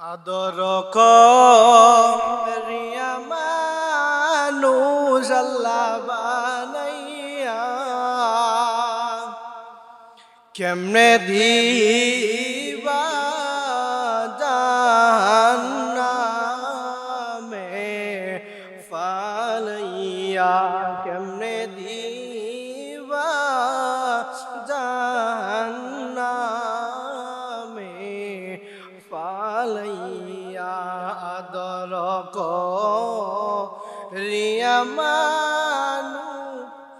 আদর করিয়া মানুষ আল্লাহ বানাইয়া কেমনে দিবা রিয়া মানু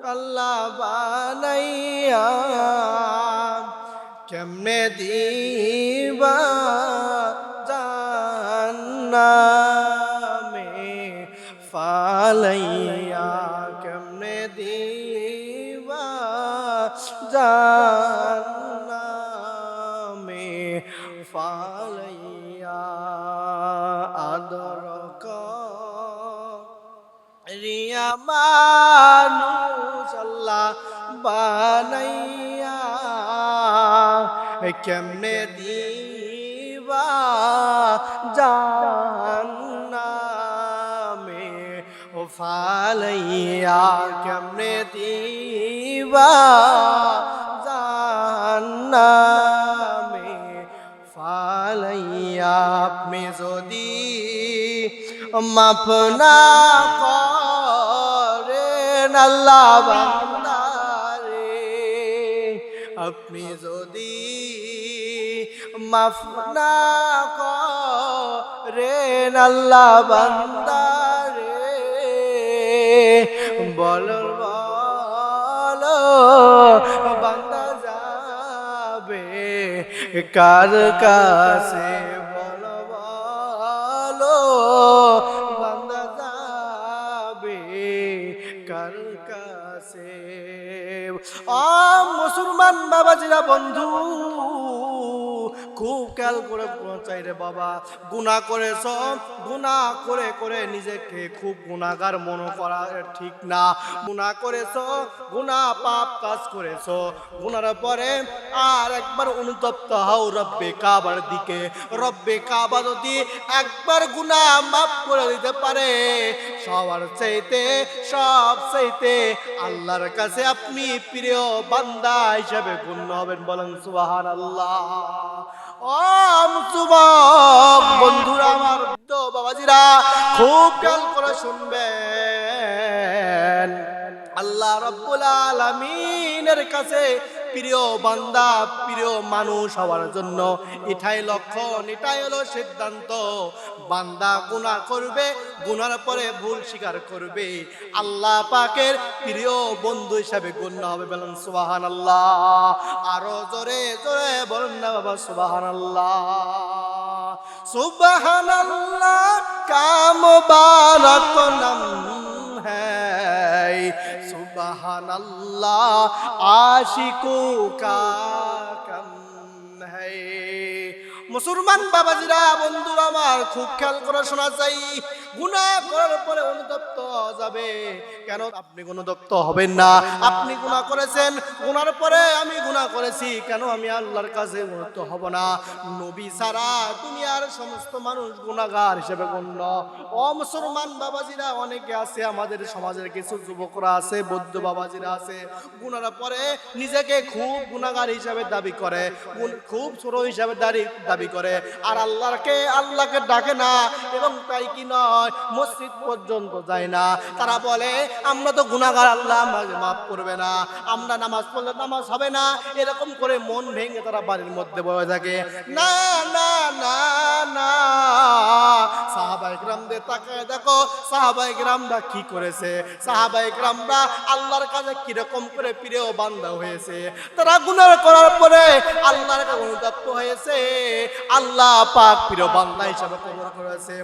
আল্লাহ বানাইয়া কেমনে দিবা জান্নামে ফালাইয়া? কেমনে দিবা জান্নামে ফালাইয়া মানুষ আল্লাহ বানাইয়া কেমনে দিবা জান্নামে ও ফালাইয়া কেমনে দিবা জান্নামে ফালাইয়া আপনি যদি মাফ না করেন আল্লাহ বান্দারে, আপনি যদি মাফ না করেন আল্লাহ বান্দারে বল বল বান্দা যাবে কার কাছে? কাছে আ, মুসলমান বাবাজিরা, বন্ধু, খুব খেয়াল করে চাই রে বাবা। গুণা করেছ, গুণা করে করে নিজেকে খুব গুণাগার মনে করা ঠিক না। গুণা করেছ, গুণা পাপ কাজ করেছ। গুনার পরে আর একবার অনুতপ্ত হও রব্বে কাবার দিকে। রব্বে কাবা যদি একবার গুণা মাফ করে দিতে পারে সবার চাইতে, সব চাইতে আল্লাহর কাছে আপনি প্রিয় বান্দা হিসাবে গণ্য হবেন বলেন সুবাহান আল্লাহ বন্ধুরা আমার তো বাবাজিরা, খুব খেয়াল করে শুনবেন। আল্লাহ রব্বুল আলামিনের কাছে প্রিয় বান্দা, প্রিয় মানুষ হওয়ার জন্য এটাই লক্ষণ, এটাই হলো সিদ্ধান্ত। বান্দা গুনাহ করবে, গুনার পরে ভুল স্বীকার করবে। আল্লাহ পাকের প্রিয় বন্ধু হিসাবে গণ্য হবে বলেন সুবাহান আল্লাহ আরও জোরে জোরে বলেন না বাবা সুবাহান আল্লাহ সুবাহান আল্লাহ কাম বারক নাম মুসলমান বাবাজিরা বন্ধু আমার খুব খেয়াল করে শোনা চাই গুণা করার পরে অনুতপ্ত যাবে। কেন আপনি অনুতপ্ত হবেন না। আপনি গুনাহ করেছেন, গুনার পরে আমি গুনাহ করেছি, কেন আমি আল্লাহর কাছে অনুতপ্ত হব না? নবী সারা দুনিয়ার সমস্ত মানুষ গুনাহগার হিসেবে গণ্য। ও মুসলমান বাবাজিরা, অনেকে আছে, আমাদের সমাজের কিছু যুবকরা আছে, বৌদ্ধ বাবাজিরা আছে, গুনার পরে নিজেকে খুব গুনাহগার হিসাবে দাবি করে খুব ছোট হিসাবে দাবি দাবি করে। আর আল্লাহকে আল্লাহকে ডাকে না, এবং তাই কি নয়, মসজিদ পর্যন্ত যায় না। তারা বলে আমরা তো গুনাহগার, আল্লাহ আমাকে মাফ করবে না। আমরা নামাজ পড়লে নামাজ হবে না। এরকম করে মন ভেঙে তারা বাড়ির মধ্যে বসে থাকে। না না না না। সাহাবাই গ্রামদের তাকায় দেখো সাহাবাই গ্রামরা কি করেছে? সাহাবাই গ্রামরা আল্লাহর কাছে কীরকম করে প্রিয় বান্দা হয়েছে? তারা গুনাহ করার পরে আল্লাহর কাছে অনুতপ্ত হয়েছে। আল্লাহ পাক প্রিয় বান্দা হিসাবে কবর করেছে।